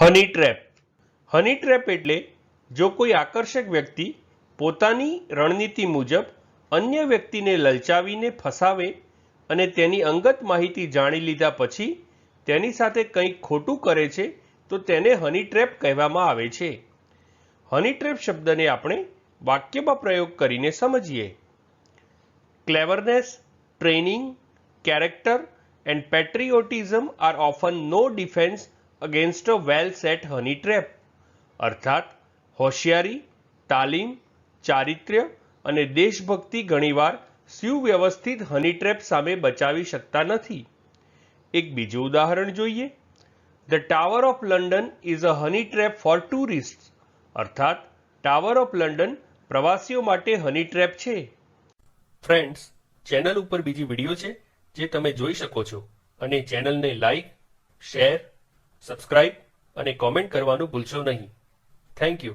હની trap હની trap એટલે જો કોઈ આકર્ષક વ્યક્તિ પોતાની રણનીતિ મુજબ અન્ય વ્યક્તિને લલચાવીને ફસાવે અને તેની અંગત માહિતી જાણી લીધા પછી તેની સાથે કંઈક ખોટું કરે છે, તો તેને હની ટ્રેપ કહેવામાં આવે છે. હની ટ્રેપ શબ્દને આપણે વાક્યમાં પ્રયોગ કરીને સમજીએ. Cleverness training character and patriotism are often no defense against a well set honey trap અર્થાત, હોશિયારી, તાલીમ, ચારિત્ર્ય અને દેશભક્તિ ઘણીવાર સુવ્યવસ્થિત હની ટ્રેપ સામે બચાવી શકતા નથી. એક બીજું ઉદાહરણ જોઈએ. The tower of London is a honey trap for tourist અર્થાત ટાવર ઓફ લંડન પ્રવાસીઓ માટે હની ટ્રેપ છે. ફ્રેન્ડ્સ ચેનલ ઉપર બીજી વીડિયો છે જે તમે જોઈ શકો છો. અને ચેનલને લાઈક શેર સબસ્ક્રાઇબ અને કોમેન્ટ કરવાનું ભૂલશો નહીં. Thank you